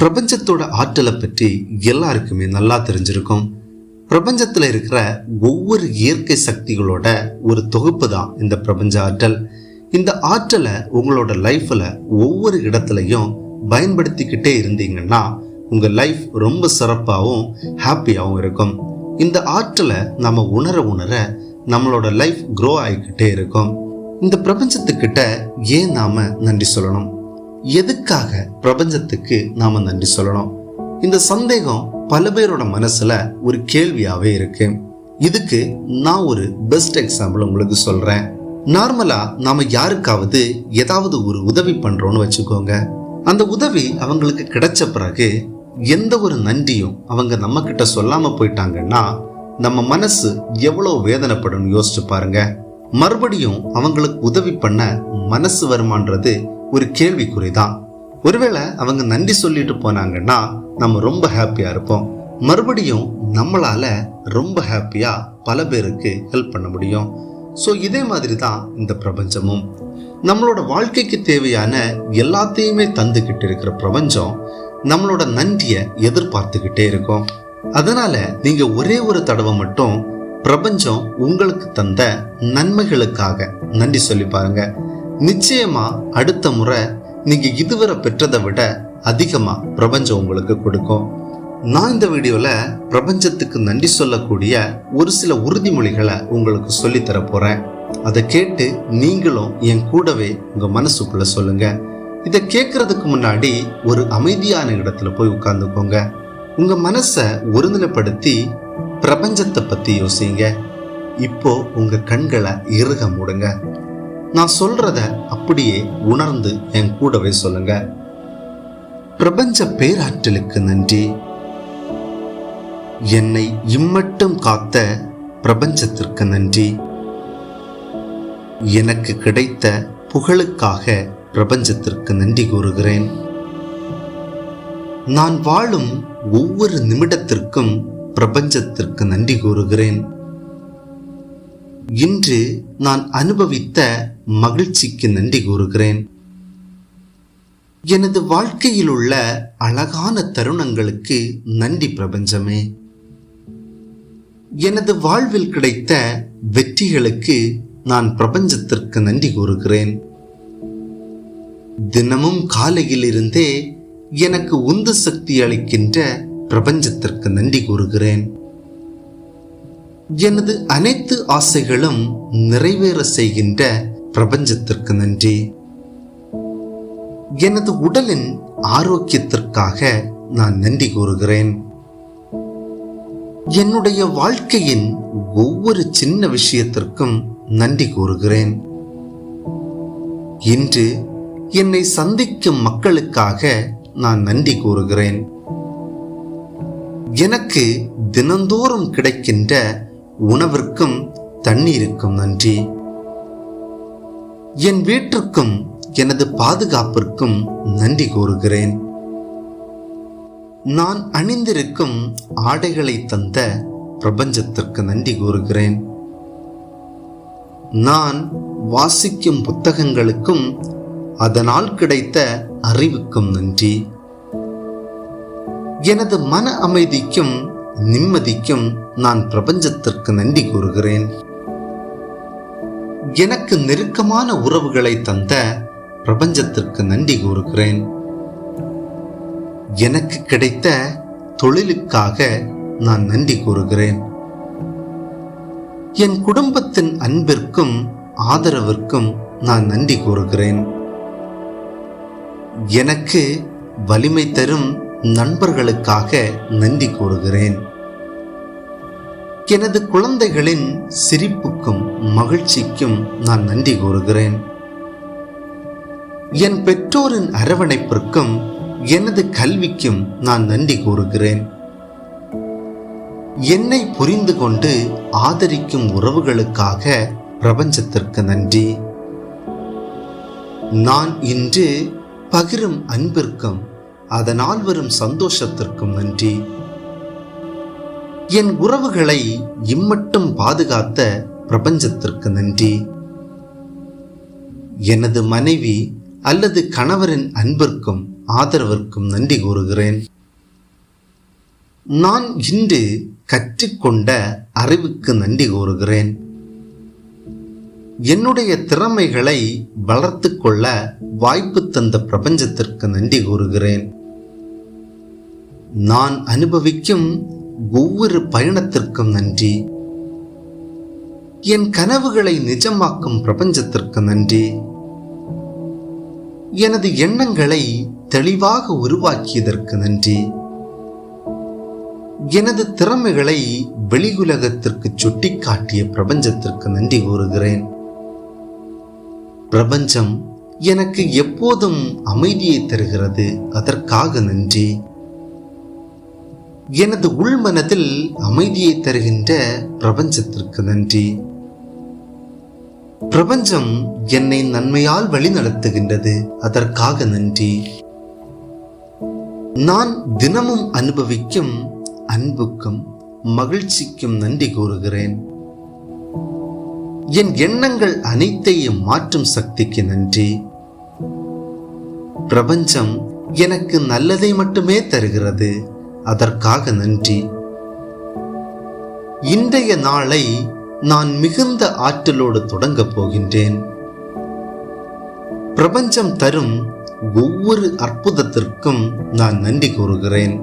பிரபஞ்சத்தோட ஆற்றலை பற்றி எல்லாருக்குமே நல்லா தெரிஞ்சிருக்கும். பிரபஞ்சத்தில் இருக்கிற ஒவ்வொரு இயற்கை சக்திகளோட ஒரு தொகுப்பு தான் இந்த பிரபஞ்ச ஆற்றல். இந்த ஆற்றலை உங்களோட லைஃப்பில் ஒவ்வொரு இடத்துலையும் பயன்படுத்திக்கிட்டே இருந்தீங்கன்னா உங்கள் லைஃப் ரொம்ப சிறப்பாகவும் ஹாப்பியாகவும் இருக்கும். இந்த ஆற்றலை நம்ம உணர உணர நம்மளோட லைஃப் க்ரோ ஆகிக்கிட்டே இருக்கும். இந்த பிரபஞ்சத்துக்கிட்ட ஏன் நாம் நன்றி சொல்லணும்? எதுக்காக பிரபஞ்சத்துக்கு நாம நன்றி சொல்லணும்? இந்த சந்தேகம் பல பேரோட மனசுல ஒரு கேள்வியாவே இருக்கு. இதுக்கு நான் ஒரு பெஸ்ட் எக்ஸாம்பிள் உங்களுக்கு சொல்றேன். நார்மலா நாம யாருக்காவது ஏதாவது ஒரு உதவி பண்றோம்னு வச்சுக்கோங்க. அந்த உதவி அவங்களுக்கு கிடைச்ச பிறகு எந்த ஒரு நன்றியும் அவங்க நம்ம கிட்ட சொல்லாம போயிட்டாங்கன்னா நம்ம மனசு எவ்வளவு வேதனைப்படும் யோசிச்சு பாருங்க. மறுபடியும் அவங்களுக்கு உதவி பண்ண மனசு வருமான்றது ஒரு கேள்விக்குறி தான் ஒருவேளை அவங்க நன்றி சொல்லிட்டு போனாங்கன்னா நம்ம ரொம்ப ஹாப்பியாக இருப்போம். மறுபடியும் நம்மளால ரொம்ப ஹாப்பியாக பல பேருக்கு ஹெல்ப் பண்ண முடியும். ஸோ இதே மாதிரி தான் இந்த பிரபஞ்சமும். நம்மளோட வாழ்க்கைக்கு தேவையான எல்லாத்தையுமே தந்துக்கிட்டு இருக்கிற பிரபஞ்சம் நம்மளோட நன்றியை எதிர்பார்த்துக்கிட்டே இருக்கும். அதனால நீங்க ஒரே ஒரு தடவை மட்டும் பிரபஞ்சம் உங்களுக்கு தந்த நன்மைகளுக்காக நன்றி சொல்லி பாருங்க. நிச்சயமா அடுத்த முறை நீங்க இதுவரை பெற்றதை விட அதிகமா பிரபஞ்சம் உங்களுக்கு கொடுக்கும். நான் இந்த வீடியோல பிரபஞ்சத்துக்கு நன்றி சொல்லக்கூடிய ஒரு சில உறுதிமொழிகளை உங்களுக்கு சொல்லி தர போறேன். அதை கேட்டு நீங்களும் என் கூடவே உங்க மனசுக்குள்ள சொல்லுங்க. இதை கேட்கறதுக்கு முன்னாடி ஒரு அமைதியான இடத்துல போய் உட்கார்ந்துக்கோங்க. உங்க மனசை ஒருநிலைப்படுத்தி பிரபஞ்சத்தை பத்தி யோசிங்க. இப்போ உங்க கண்களை இறுக மூடுங்க. நான் சொல்றத அப்படியே உணர்ந்து என் கூடவே சொல்லுங்க. பிரபஞ்ச பேராற்றலுக்கு நன்றி. என்னை இம்மட்டும் காத்த பிரபஞ்சத்திற்கு நன்றி. எனக்கு கிடைத்த புகழுக்காக பிரபஞ்சத்திற்கு நன்றி கூறுகிறேன். நான் வாழும் ஒவ்வொரு நிமிடத்திற்கும் பிரபஞ்சத்திற்கு நன்றி கூறுகிறேன். இன்று நான் அனுபவித்த மகிழ்ச்சிக்கு நன்றி கூறுகிறேன். எனது வாழ்க்கையில் உள்ள அழகான தருணங்களுக்கு நன்றி பிரபஞ்சமே. எனது வாழ்வில் கிடைத்த வெற்றிகளுக்கு நான் பிரபஞ்சத்திற்கு நன்றி கூறுகிறேன். தினமும் காலையில் இருந்தே எனக்கு உந்து சக்தி அளிக்கின்ற பிரபஞ்சத்திற்கு நன்றி கூறுகிறேன். எனது அனைத்து ஆசைகளும் நிறைவேற செய்கின்ற பிரபஞ்சத்திற்கு நன்றி. எனது உடலின் ஆரோக்கியத்திற்காக நான் நன்றி கூறுகிறேன். என்னுடைய வாழ்க்கையின் ஒவ்வொரு சின்ன விஷயத்திற்கும் நன்றி கூறுகிறேன். இன்று என்னை சந்திக்கும் மக்களுக்காக நான் நன்றி கூறுகிறேன். எனக்கு தினந்தோறும் கிடைக்கின்ற உணவிற்கும் தண்ணீருக்கும் நன்றி. என் வீட்டிற்கும் எனது பாதுகாப்பிற்கும் நன்றி கூறுகிறேன். நான் அணிந்திருக்கும் ஆடைகளை தந்த பிரபஞ்சத்திற்கு நன்றி கூறுகிறேன். நான் வாசிக்கும் புத்தகங்களுக்கும் அதனால் கிடைத்த அறிவுக்கும் நன்றி. எனது மன அமைதிக்கும் நிம்மதிக்கும் நான் பிரபஞ்சத்திற்கு நன்றி கூறுகிறேன். எனக்கு நெருக்கமான உறவுகளை தந்த பிரபஞ்சத்திற்கு நன்றி கூறுகிறேன். எனக்கு கிடைத்த தொழிலுக்காக நான் நன்றி கூறுகிறேன். என் குடும்பத்தின் அன்பிற்கும் ஆதரவிற்கும் நான் நன்றி கூறுகிறேன். எனக்கு வலிமை தரும் நண்பர்களுக்காக நன்றி கூறுகிறேன். எனது குழந்தைகளின் சிரிப்புக்கும் மகிழ்ச்சிக்கும் நான் நன்றி கூறுகிறேன். என் பெற்றோரின் அரவணைப்பிற்கும் எனது கல்விக்கும் நான் நன்றி கூறுகிறேன். என்னை புரிந்து கொண்டு ஆதரிக்கும் உறவுகளுக்காக பிரபஞ்சத்திற்கு நன்றி. நான் இன்று பகிரும் அன்பிற்கும் அதனால் வரும் சந்தோஷத்திற்கும் நன்றி. என் உறவுகளை இம்மட்டும் பாதுகாத்த பிரபஞ்சத்திற்கு நன்றி. எனது மனைவி அல்லது கணவரின் அன்பிற்கும் ஆதரவிற்கும் நன்றி கூறுகிறேன். நான் இன்று கற்றுக்கொண்ட அறிவுக்கு நன்றி கூறுகிறேன். என்னுடைய திறமைகளை வளர்த்து கொள்ள வாய்ப்பு தந்த பிரபஞ்சத்திற்கு நன்றி கூறுகிறேன். நான் அனுபவிக்கும் ஒவ்வொரு பயணத்திற்கும் நன்றி. என் கனவுகளை நிஜமாக்கும் பிரபஞ்சத்திற்கு நன்றி. எனது எண்ணங்களை தெளிவாக உருவாக்கியதற்கு நன்றி. எனது திறமைகளை வெளியுலகத்திற்கு சுட்டிக்காட்டிய பிரபஞ்சத்திற்கு நன்றி கூறுகிறேன். பிரபஞ்சம் எனக்கு எப்போதும் அமைதியை தருகிறது அதற்காக நன்றி. எனது உள்மனதில் அமைதியை தருகின்ற பிரபஞ்சத்திற்கு நன்றி. பிரபஞ்சம் என்னை நன்மையால் வழிநடத்துகின்றது அதற்காக நன்றி. நான் தினமும் அனுபவிக்கும் அன்புக்கும் மகிழ்ச்சிக்கும் நன்றி கூறுகிறேன். என் எண்ணங்கள் அனைத்தையும் மாற்றும் சக்திக்கு நன்றி. பிரபஞ்சம் எனக்கு நல்லதை மட்டுமே தருகிறது. அதற்காக நன்றி. இன்றைய நாளை நான் மிகுந்த ஆற்றலோடு தொடங்கப் போகின்றேன். பிரபஞ்சம் தரும் ஒவ்வொரு அற்புதத்திற்கும் நான் நன்றி கூறுகிறேன்.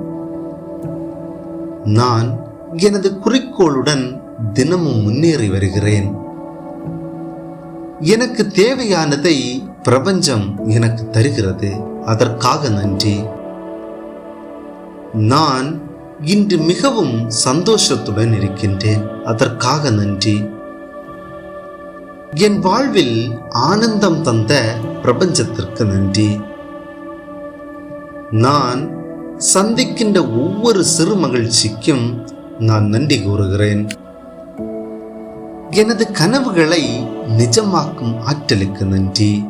நான் எனது குறிக்கோளுடன் தினமும் முன்னேறி வருகிறேன். எனக்கு தேவையானதை பிரபஞ்சம் எனக்கு தருகிறது. அதற்காக நன்றி. நான் இன்று மிகவும் சந்தோஷத்துடன் இருக்கின்றேன். அதற்காக நன்றி. என் வாழ்வில் ஆனந்தம் தந்த பிரபஞ்சத்திற்கு நன்றி. நான் சந்திக்கின்ற ஒவ்வொரு சிறு மகிழ்ச்சிக்கும் நான் நன்றி கூறுகிறேன். எனது கனவுகளை நிஜமாக்கும் ஆற்றலுக்கு நன்றி.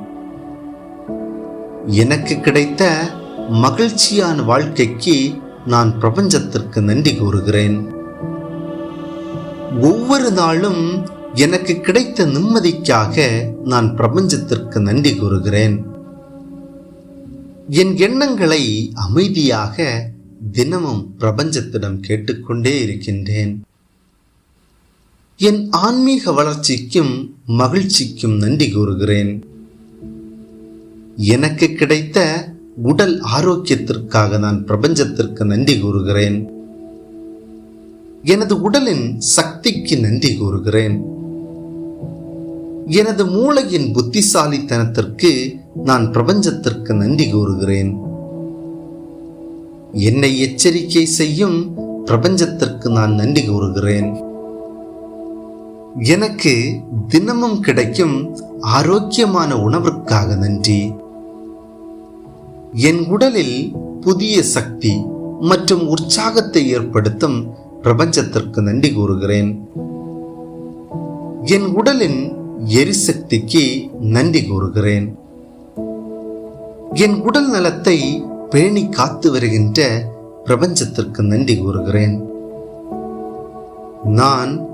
எனக்கு கிடைத்த மகிழ்ச்சியான வாழ்க்கைக்கு நான் பிரபஞ்சத்திற்கு நன்றி கூறுகிறேன். ஒவ்வொரு நாளும் எனக்கு கிடைத்த நிம்மதிக்காக நான் பிரபஞ்சத்திற்கு நன்றி கூறுகிறேன். என் எண்ணங்களை அமைதியாக தினமும் பிரபஞ்சத்திடம் கேட்டுக்கொண்டே இருக்கின்றேன். என் ஆன்மீக வளர்ச்சிக்கும் மகிழ்ச்சிக்கும் நன்றி கூறுகிறேன். எனக்கு கிடைத்த உடல் ஆரோக்கியத்திற்காக நான் பிரபஞ்சத்திற்கு நன்றி கூறுகிறேன். எனது உடலின் சக்திக்கு நன்றி கூறுகிறேன். எனது மூளையின் புத்திசாலித்தனத்திற்கு நான் பிரபஞ்சத்திற்கு நன்றி கூறுகிறேன். என்னை எச்சரிக்கை செய்யும் பிரபஞ்சத்திற்கு நான் நன்றி கூறுகிறேன். எனக்கு தினமும் கிடைக்கும் ஆரோக்கியமான உணவிற்காக நன்றி. என் உடலில் புதிய சக்தி மற்றும் உற்சாகத்தை ஏற்படுத்தும் பிரபஞ்சத்திற்கு நன்றி கூறுகிறேன். என் உடலின் எரிசக்திக்கு நன்றி கூறுகிறேன். என் உடல் நலத்தை பேணி காத்து வருகின்ற பிரபஞ்சத்திற்கு நன்றி கூறுகிறேன். நான்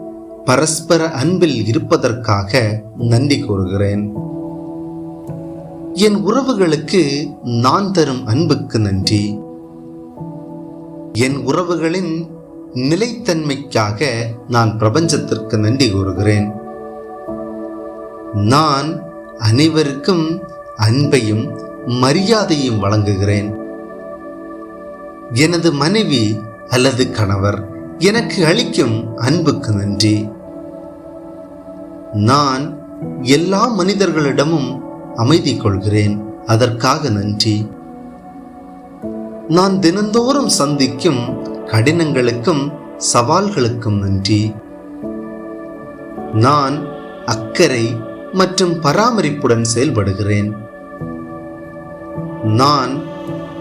பரஸ்பர அன்பில் இருப்பதற்காக நன்றி கூறுகிறேன். என் உறவுகளுக்கு நான் தரும் அன்புக்கு நன்றி. என் உறவுகளின் நிலைத்தன்மைக்காக நான் பிரபஞ்சத்திற்கு நன்றி கூறுகிறேன். நான் அனைவருக்கும் அன்பையும் மரியாதையும் வழங்குகிறேன். எனது மனைவி அல்லது கணவர் எனக்கு அளிக்கும் அன்புக்கு நன்றி. நான் எல்லா மனிதர்களிடமும் அமைதி கொள்கிறேன் அதற்காக நன்றி. நான் தினந்தோறும் சந்திக்கும் கடினங்களுக்கும் சவால்களுக்கும் நன்றி. நான் அக்கறை மற்றும் பராமரிப்புடன் செயல்படுகிறேன். நான்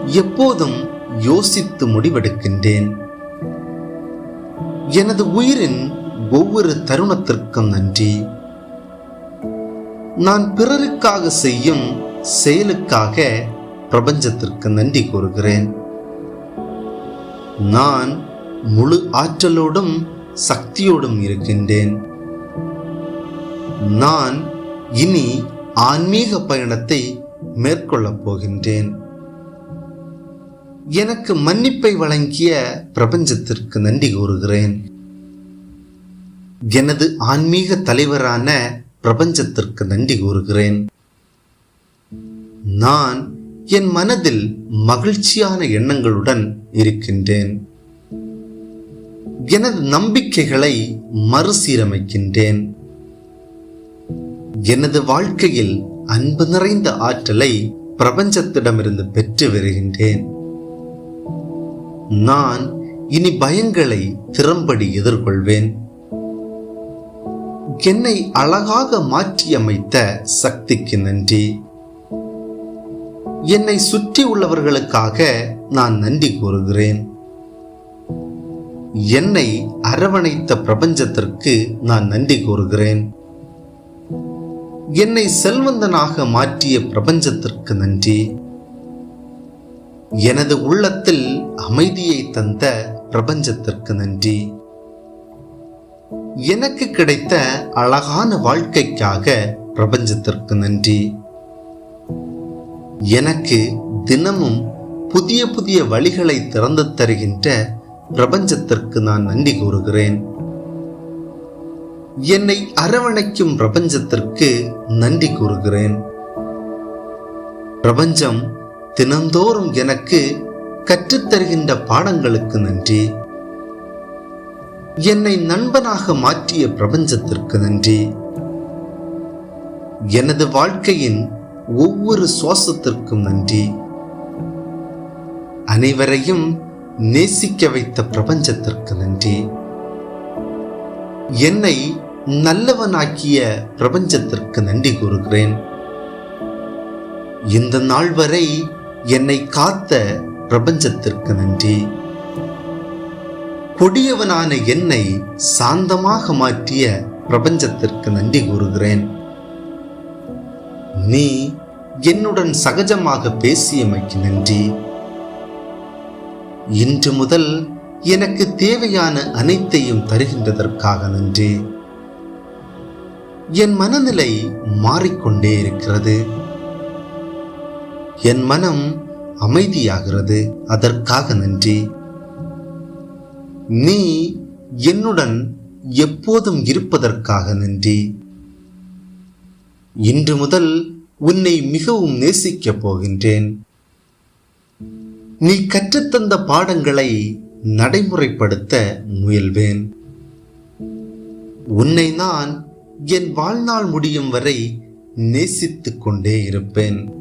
எப்போதும் யோசித்து முடிவெடுக்கின்றேன். எனது உயிரின் ஒவ்வொரு தருணத்திற்கும் நன்றி. நான் பிறருக்காக செய்யும் செயலுக்காக பிரபஞ்சத்திற்கு நன்றி கூறுகிறேன். நான் முழு ஆற்றலோடும் சக்தியோடும் இருக்கின்றேன். நான் இனி ஆன்மீக பயணத்தை மேற்கொள்ளப் போகின்றேன். எனக்கு மன்னிப்பை வழங்கிய பிரபஞ்சத்திற்கு நன்றி கூறுகிறேன். எனது ஆன்மீக தலைவரான பிரபஞ்சத்திற்கு நன்றி கூறுகிறேன். நான் என் மனதில் மகிழ்ச்சியான எண்ணங்களுடன் இருக்கின்றேன். எனது நம்பிக்கைகளை மறுசீரமைக்கின்றேன். எனது வாழ்க்கையில் அன்பு நிறைந்த ஆற்றலை பிரபஞ்சத்திடமிருந்து பெற்று வருகின்றேன். நான் இனி பயங்களை திறம்படி எதிர்கொள்வேன். என்னை அழகாக மாற்றியமைத்த சக்திக்கு நன்றி. என்னை சுற்றி உள்ளவர்களுக்காக நான் நன்றி கூறுகிறேன். என்னை அரவணைத்த பிரபஞ்சத்திற்கு நான் நன்றி கூறுகிறேன். என்னை செல்வந்தனாக மாற்றிய பிரபஞ்சத்திற்கு நன்றி. எனது உள்ளத்தில் அமைதியை தந்த பிரபஞ்சத்திற்கு நன்றி. எனக்கு கிடைத்த அழகான வாழ்க்கைக்காக பிரபஞ்சத்திற்கு நன்றி. எனக்கு தினமும் புதிய புதிய வழிகளை திறந்து தருகின்ற பிரபஞ்சத்திற்கு நான் நன்றி கூறுகிறேன். என்னை அரவணைக்கும் பிரபஞ்சத்திற்கு நன்றி கூறுகிறேன். பிரபஞ்சம் தினந்தோறும் எனக்கு கற்றுத்தருகின்ற பாடங்களுக்கு நன்றி. என்னை நண்பனாக மாற்றிய பிரபஞ்சத்திற்கு நன்றி. எனது வாழ்க்கையின் ஒவ்வொரு சுவாசத்திற்கும் நன்றி. அனைவரையும் நேசிக்க வைத்த பிரபஞ்சத்திற்கு நன்றி. என்னை நல்லவனாக்கிய பிரபஞ்சத்திற்கு நன்றி கூறுகிறேன். இந்த நாள் வரை என்னை காத்த பிரபஞ்சத்திற்கு நன்றி. கொடியவனான என்னை சாந்தமாக மாற்றிய பிரபஞ்சத்திற்கு நன்றி கூறுகிறேன். நீ என்னுடன் சகஜமாக பேசியமைக்கு நன்றி. இன்று முதல் எனக்கு தேவையான அனைத்தையும் தருகின்றதற்காக நன்றி. என் மனநிலை மாறிக்கொண்டே இருக்கிறது. என் மனம் அமைதியாகிறது. அதற்காக நன்றி. நீ என்னுடன் எப்போதும் இருப்பதற்காக நன்றி. இன்று முதல் உன்னை மிகவும் நேசிக்கப் போகின்றேன். நீ கற்றுத்தந்த பாடங்களை நடைமுறைப்படுத்த முயல்வேன். உன்னை நான் என் வாழ்நாள் முடியும் வரை நேசித்துக் கொண்டே இருப்பேன்.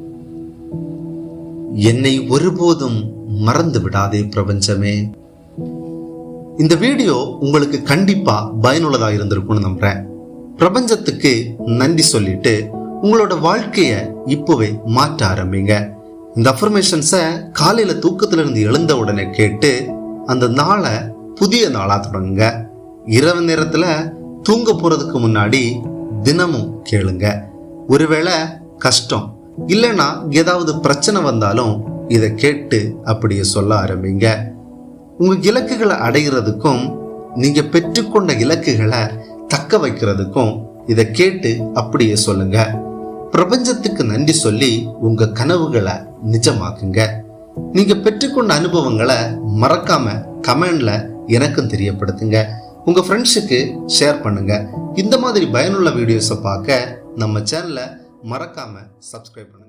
என்னை ஒருபோதும் மறந்து விடாதே பிரபஞ்சமே. இந்த வீடியோ உங்களுக்கு கண்டிப்பா பயனுள்ளதாக இருந்திருக்கும்னு நம்புறேன். பிரபஞ்சத்துக்கு நன்றி சொல்லிட்டு உங்களோட வாழ்க்கைய இப்போவே மாற்ற ஆரம்பிங்க. இந்த அஃபர்மேஷன்ஸை காலையில தூக்கத்துல இருந்து எழுந்த உடனே கேட்டு அந்த நாளை புதிய நாளா தொடங்குங்க. இரவு நேரத்துல தூங்க போறதுக்கு முன்னாடி தினமும் கேளுங்க. ஒருவேளை கஷ்டம் இல்லைன்னா ஏதாவது பிரச்சனை வந்தாலும் இதை கேட்டு அப்படியே சொல்ல ஆரம்பிங்க. உங்கள் இலக்குகளை அடைகிறதுக்கும் நீங்கள் பெற்றுக்கொண்ட இலக்குகளை தக்க வைக்கிறதுக்கும் இதை கேட்டு அப்படியே சொல்லுங்க. பிரபஞ்சத்துக்கு நன்றி சொல்லி உங்க கனவுகளை நிஜமாக்குங்க. நீங்க பெற்றுக்கொண்ட அனுபவங்களை மறக்காம கமெண்ட்ல எனக்கும் தெரியப்படுத்துங்க. உங்க ஃப்ரெண்ட்ஸுக்கு ஷேர் பண்ணுங்க. இந்த மாதிரி பயனுள்ள வீடியோஸை பார்க்க நம்ம சேனலை மறக்காம சப்ஸ்கிரைப் பண்ணுங்க.